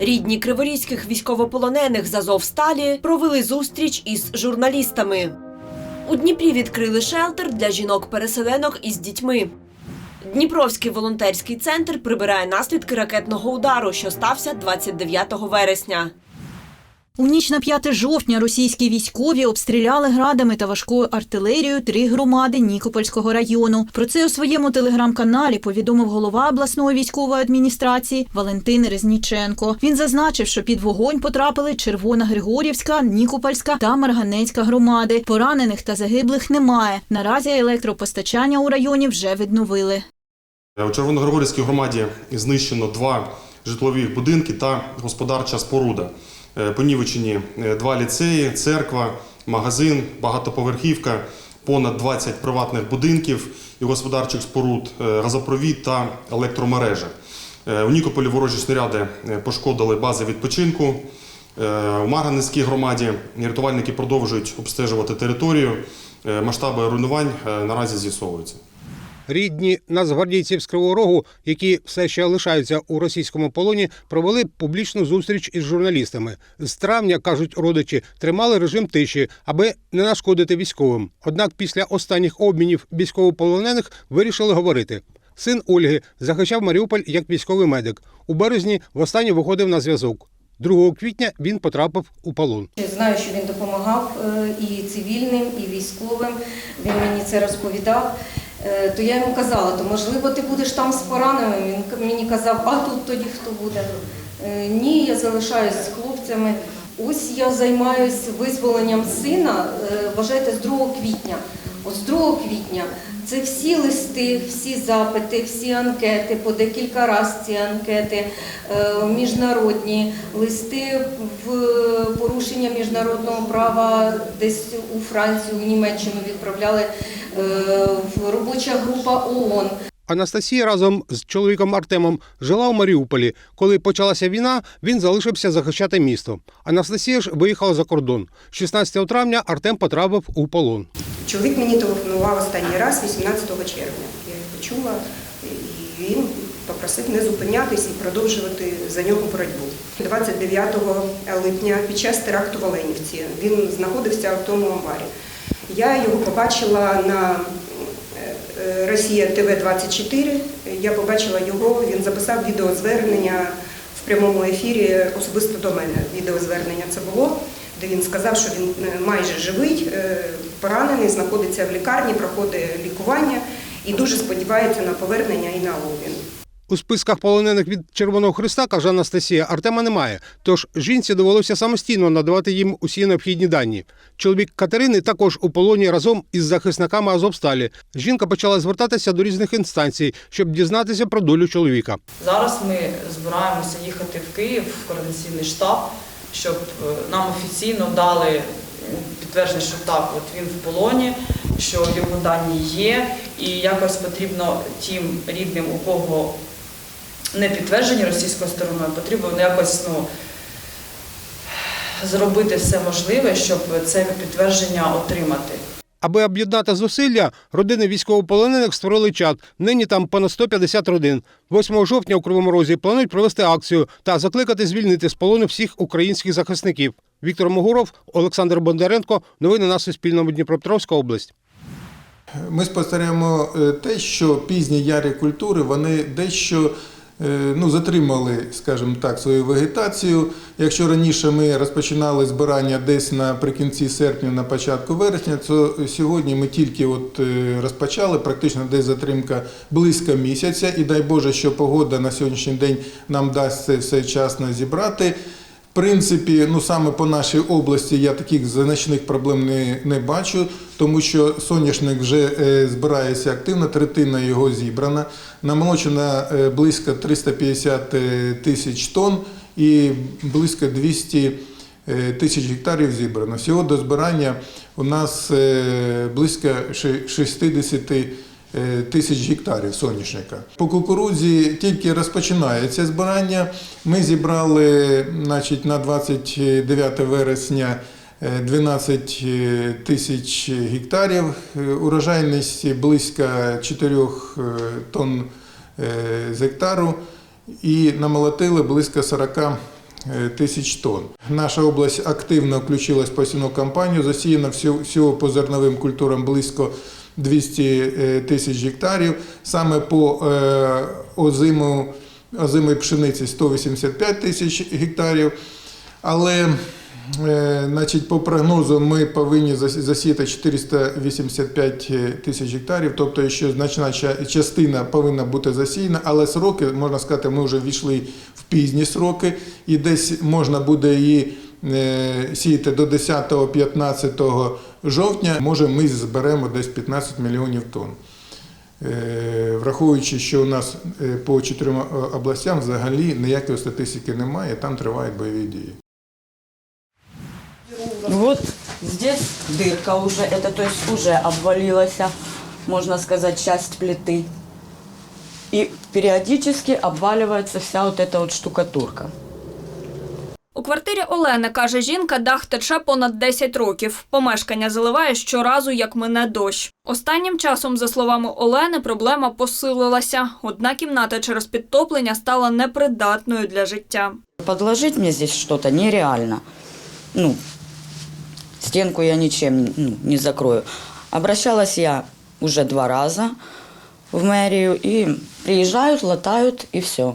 Рідні криворізьких військовополонених з Азовсталі провели зустріч із журналістами. У Дніпрі відкрили шелтер для жінок-переселенок із дітьми. Дніпровський волонтерський центр прибирає наслідки ракетного удару, що стався 29 вересня. У ніч на 5 жовтня російські військові обстріляли градами та важкою артилерією три громади Нікопольського району. Про це у своєму телеграм-каналі повідомив голова обласної військової адміністрації Валентин Резніченко. Він зазначив, що під вогонь потрапили Червона Григорівська, Нікопольська та Марганецька громади. Поранених та загиблих немає. Наразі електропостачання у районі вже відновили. У Червоногригорівській громаді знищено два житлові будинки та господарча споруда. Е, Понівечені е, два ліцеї, церква, магазин, багатоповерхівка, понад 20 приватних будинків і господарчих споруд, е, газопровід та електромережа. У Нікополі ворожі снаряди пошкодили бази відпочинку. У Марганецькій громаді рятувальники продовжують обстежувати територію. Масштаби руйнувань наразі з'ясовуються. Рідні нацгвардійців з Кривого Рогу, які все ще лишаються у російському полоні, провели публічну зустріч із журналістами. З травня кажуть родичі, тримали режим тиші, аби не нашкодити військовим. Однак після останніх обмінів військовополонених вирішили говорити. Син Ольги захищав Маріуполь як військовий медик. У березні востаннє виходив на зв'язок. 2 квітня він потрапив у полон. Знаю, що він допомагав е, і цивільним, і військовим. Він мені це розповідав. Е, То я йому казала, то можливо ти будеш там з пораненими. Він мені казав, а тут тоді хто буде? Е, Ні, я залишаюсь з хлопцями. Ось я займаюся визволенням сина, е, вважайте, з 2 квітня. От з 2 квітня це всі листи, всі запити, всі анкети, по декілька разів ці анкети, міжнародні листи в порушення міжнародного права десь у Францію, у Німеччину відправляли робоча група ООН. Анастасія разом з чоловіком Артемом жила у Маріуполі. Коли почалася війна, він залишився захищати місто. Анастасія ж виїхала за кордон. 16 травня Артем потрапив у полон. Чоловік мені телефонував останній раз 18 червня. Я його почула, і він попросив не зупинятись і продовжувати за нього боротьбу. 29 липня під час теракту в Оленівці він знаходився в тому амбарі. Я його побачила на е, Росія ТВ 24. Я побачила його. Він записав відеозвернення в прямому ефірі особисто до мене. Відеозвернення це було, де він сказав, що він е, майже живий, е, поранений, знаходиться в лікарні, проходить лікування і дуже сподівається на повернення і на обмін. У списках полонених від Червоного Христа, каже Анастасія, Артема немає. Тож жінці довелося самостійно надавати їм усі необхідні дані. Чоловік Катерини також у полоні разом із захисниками Азовсталі. Жінка почала звертатися до різних інстанцій, щоб дізнатися про долю чоловіка. Зараз ми збираємося їхати в Київ в координаційний штаб, щоб е, нам офіційно дали підтвердження, що так, от він в полоні, що його дані є, і якось потрібно тим рідним, у кого не підтверджені російською стороною, потрібно якось ну, зробити все можливе, щоб це підтвердження отримати. Аби об'єднати зусилля, родини військовополонених створили чат. Нині там понад 150 родин. 8 жовтня у Кривому Розі планують провести акцію та закликати звільнити з полону всіх українських захисників. Віктор Могуров, Олександр Бондаренко. Новини на Суспільному Дніпропетровська область. Ми спостерігаємо е, те, що пізні ярі культури вони дещо ну, затримали, скажімо так, свою вегетацію. Якщо раніше ми розпочинали збирання десь наприкінці серпня, на початку вересня, то сьогодні ми тільки от е, розпочали, практично десь затримка близько місяця, і дай Боже, що погода на сьогоднішній день нам дасть це все вчасно зібрати. Принципі, ну саме по нашій області я таких значних проблем не, не бачу, тому що соняшник вже е, збирається активно, третина його зібрана. Намолочено е, близько 350 е, тисяч тонн і близько 200 е, тисяч гектарів зібрано. Всього до збирання у нас близько ши- 60 е, тисяч гектарів соняшника. По кукурудзі тільки розпочинається збирання. Ми зібрали значить, на 29 вересня е, 12 тисяч гектарів, Е, урожайність близько 4 тонн е, з гектару і намолотили близько 40 е, тисяч тонн. Наша область активно включилась в посівну кампанію. Засіяно всього по зерновим культурам близько 200 е, тисяч гектарів. Саме по е, озиму, озимої пшениці 185 тисяч гектарів. Але е, значить, по прогнозу ми повинні засіяти 485 тисяч гектарів, тобто ще значна частина повинна бути засіяна, але сроки, можна сказати, ми вже війшли в пізні сроки, і десь можна буде її сіяти до 10-15 жовтня. Може, ми зберемо десь 15 мільйонів тонн. Е, Враховуючи, що у нас е, по чотирьом е, областям взагалі ніякої статистики немає, там тривають бойові дії. Вот здесь дырка уже, это то есть уже обвалилась, можно сказать, часть плиты. И периодически обваливается вся вот эта вот штукатурка. Квартирі Олени, каже жінка, дах тече понад 10 років. Помешкання заливає щоразу, як мине дощ. Останнім часом, за словами Олени, проблема посилилася. Одна кімната через підтоплення стала непридатною для життя. Подложить мне здесь что-то нереально. Ну, стенку я ничем ну, не закрою. Обращалась я уже два раза в мэрию, и приезжают, латают, и все.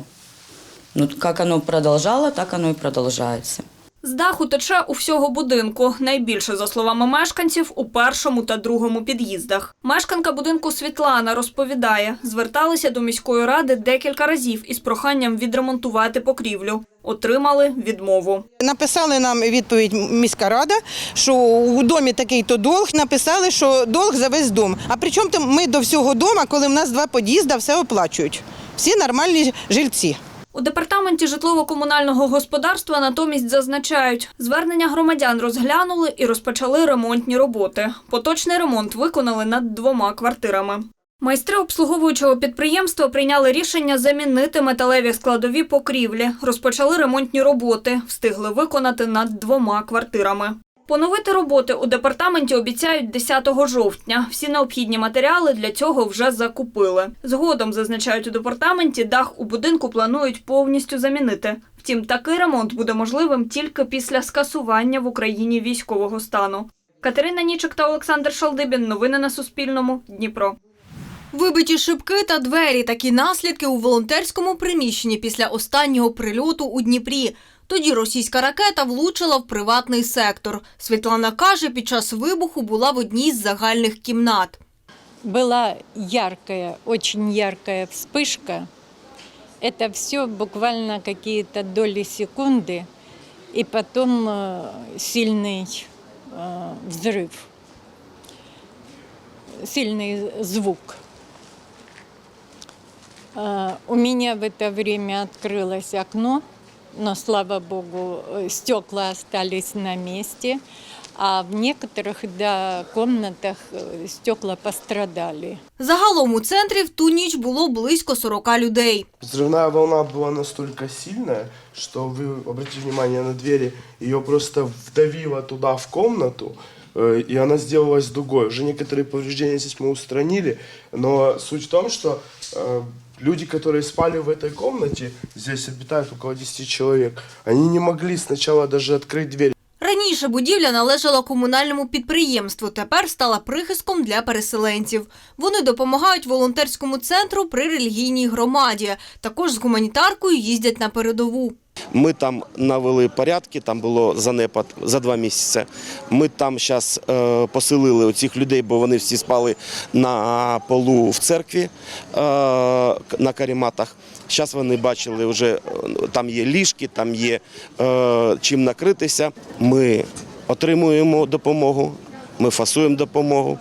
Ну, как оно продолжало, так оно и продолжается. З даху тече у всього будинку. Найбільше, за словами мешканців, у першому та другому під'їздах. Мешканка будинку Світлана розповідає, зверталися до міської ради декілька разів із проханням відремонтувати покрівлю. Отримали відмову. Написали нам відповідь міська рада, що у домі такий-то долг. Написали, що долг за весь дом. А при чому ми до всього дома, коли в нас два під'їзди, все оплачують. Всі нормальні жильці. У департаменті житлово-комунального господарства натомість зазначають, звернення громадян розглянули і розпочали ремонтні роботи. Поточний ремонт виконали над двома квартирами. Майстри обслуговуючого підприємства прийняли рішення замінити металеві складові покрівлі, розпочали ремонтні роботи, встигли виконати над двома квартирами. Поновити роботи у департаменті обіцяють 10 жовтня. Всі необхідні матеріали для цього вже закупили. Згодом, зазначають у департаменті, дах у будинку планують повністю замінити. Втім, такий ремонт буде можливим тільки після скасування в Україні військового стану. Катерина Нічик та Олександр Шалдибін. Новини на Суспільному. Дніпро. Вибиті шибки та двері – такі наслідки у волонтерському приміщенні після останнього прильоту у Дніпрі. Тоді російська ракета влучила в приватний сектор. Світлана каже, під час вибуху була в одній з загальних кімнат. была яркая, очень яркая вспышка. Это все буквально какие-то доли секунды, и потом э, сильный э, взрыв, сильный звук. Э, У меня в это время открылось окно, но, слава богу, э, стекла остались на месте, а в некоторых да, комнатах э, стекла пострадали. Загалом у центрі в ту ніч було близько 40 людей. Взрывная волна была настолько сильная, что вы обратите внимание на двери, ее просто вдавило туда в комнату, э, и она сделалась дугой. Уже некоторые повреждения здесь мы устранили, но суть в том, что э, люди, которые спали в этой комнате, здесь обитают около 10 человек, они не могли сначала даже открыть дверь. Раніше будівля належала комунальному підприємству, тепер стала прихистком для переселенців. Вони допомагають волонтерському центру при релігійній громаді. Також з гуманітаркою їздять на передову. Ми там навели порядки, там було занепад за два місяці. Ми там зараз е, поселили оцих людей, бо вони всі спали на полу в церкві е, на каріматах. Зараз вони бачили, вже е, там є ліжки, там є чим накритися. Ми отримуємо допомогу, ми фасуємо допомогу,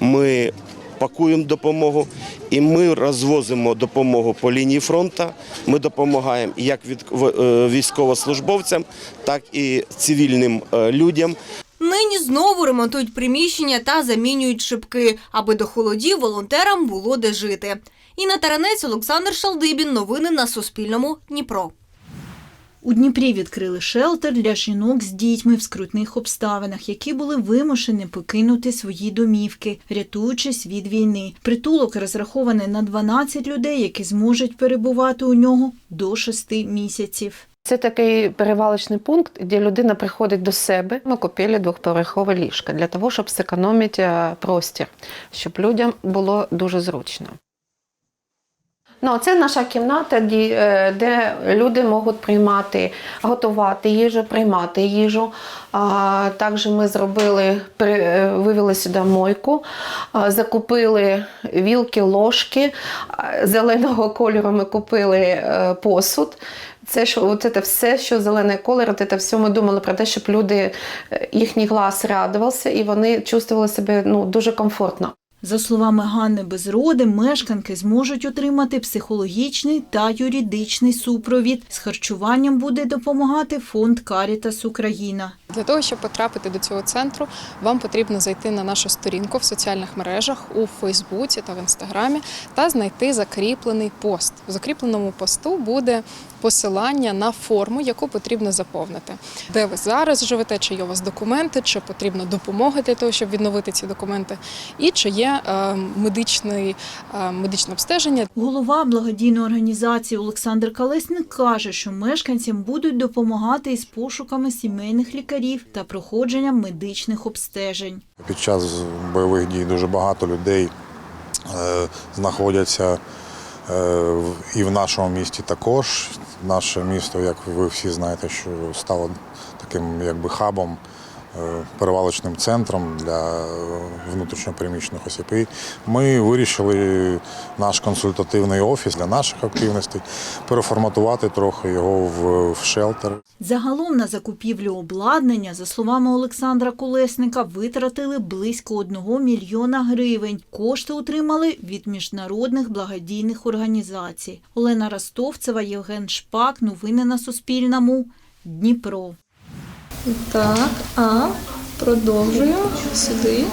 ми пакуємо допомогу і ми розвозимо допомогу по лінії фронту. Ми допомагаємо як е, військовослужбовцям, так і цивільним е, людям. Нині знову ремонтують приміщення та замінюють шибки, аби до холодів волонтерам було де жити. Інна Таранець, Олександр Шалдибін. Новини на Суспільному. Дніпро. У Дніпрі відкрили шелтер для жінок з дітьми в скрутних обставинах, які були вимушені покинути свої домівки, рятуючись від війни. Притулок розрахований на 12 людей, які зможуть перебувати у нього до 6 місяців. Це такий перевалочний пункт, де людина приходить до себе. Ми купили двохповерхове ліжко для того, щоб зекономити е, простір, щоб людям було дуже зручно. Ну, це наша кімната, де, е, люди можуть приймати, готувати їжу, приймати їжу. Також ми зробили, е, вивели сюди мойку, закупили вілки, ложки. Зеленого кольору ми купили е, посуд. Це що, це все, що зелений колір, це все ми думали про те, щоб люди, їхній глаз радувався і вони чувствували себе ну, дуже комфортно. За словами Ганни Безроди, мешканки зможуть отримати психологічний та юридичний супровід. З харчуванням буде допомагати фонд Карітас Україна. Для того, щоб потрапити до цього центру, вам потрібно зайти на нашу сторінку в соціальних мережах у Фейсбуці та в Інстаграмі та знайти закріплений пост. В закріпленому посту буде посилання на форму, яку потрібно заповнити, де ви зараз живете, чи є у вас документи, чи потрібна допомога для того, щоб відновити ці документи, і чи є е, медичний, е, медичне обстеження. Голова благодійної організації Олександр Калесник каже, що мешканцям будуть допомагати із пошуками сімейних лікарів та проходженням медичних обстежень. Під час бойових дій дуже багато людей е, знаходяться е, і в нашому місті також. Наше місто, як ви всі знаєте, що стало таким якби хабом, перевалочним центром для внутрішньопереміщених осіб. І ми вирішили наш консультативний офіс для наших активностей переформатувати трохи його в, шелтер. Загалом на закупівлю обладнання, за словами Олександра Колесника, витратили близько 1 мільйона гривень. Кошти отримали від міжнародних благодійних організацій. Олена Ростовцева, Євген Шпак. Новини на Суспільному. Дніпро. Так, а продовжую сюди.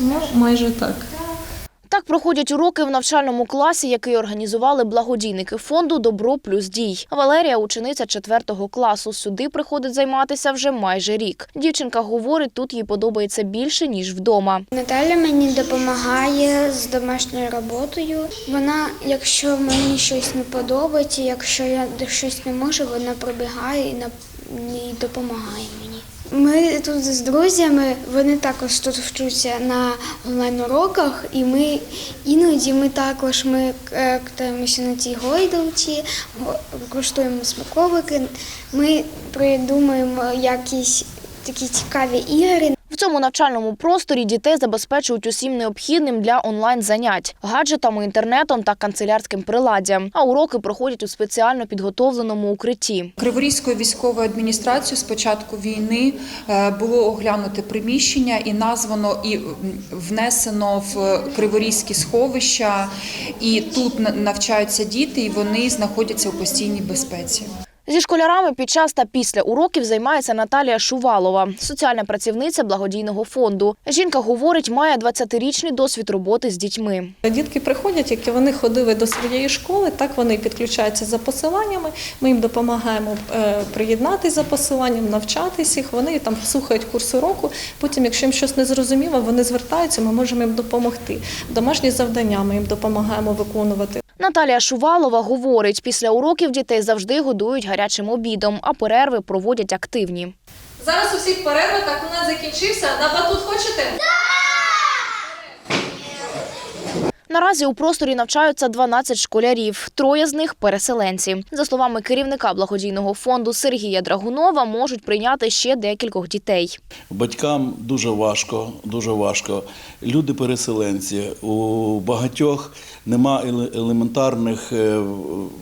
Ну, майже так. Так проходять уроки в навчальному класі, який організували благодійники фонду Добро плюс дій. Валерія учениця 4 класу. Сюди приходить займатися вже майже рік. Дівчинка говорить, тут їй подобається більше ніж вдома. Наталя мені допомагає з домашньою роботою. Вона, якщо мені щось не подобається, якщо я щось не можу, вона пробігає і на- і допомагає мені. Ми тут з друзями, вони також тут вчуться на онлайн-уроках, і ми іноді ми також ми е, катаємося на цій гойдалці, го- коштуємо смаковики. Ми придумуємо якісь такі цікаві ігри. В цьому навчальному просторі дітей забезпечують усім необхідним для онлайн-занять – гаджетами, інтернетом та канцелярським приладдям. А уроки проходять у спеціально підготовленому укритті. Криворізькою військовою адміністрацією з початку війни е, було оглянуте приміщення і названо і внесено в криворізькі сховища. І тут навчаються діти, і вони знаходяться у постійній безпеці. Зі школярами під час та після уроків займається Наталія Шувалова, соціальна працівниця благодійного фонду. Жінка говорить, має 20-річний досвід роботи з дітьми. Дітки приходять, які вони ходили до своєї школи, так вони підключаються за посиланнями. Ми їм допомагаємо е, приєднатися за посиланням, навчатись їх. Вони там слухають курс уроку. Потім, якщо їм щось не зрозуміло, вони звертаються, ми можемо їм допомогти. Домашні завдання ми їм допомагаємо виконувати. Наталія Шувалова говорить, після уроків дітей завжди годують гарячим обідом, а перерви проводять активні. Зараз у всіх перерви так у нас закінчився. На батут хочете? Наразі у просторі навчаються 12 школярів, троє з них переселенці. За словами керівника благодійного фонду Сергія Драгунова, можуть прийняти ще декількох дітей. Батькам дуже важко, дуже важко. Люди переселенці. У багатьох нема елементарних е,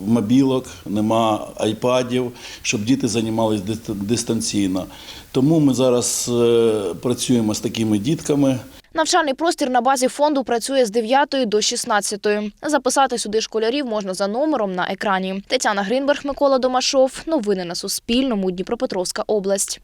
мобілок, нема айпадів, щоб діти займалися дист- дистанційно. Тому ми зараз е, працюємо з такими дітками. Навчальний простір на базі фонду працює з 9 до 16. Записати сюди школярів можна за номером на екрані. Тетяна Гринберг, Микола Домашов. Новини на Суспільному. Дніпропетровська область.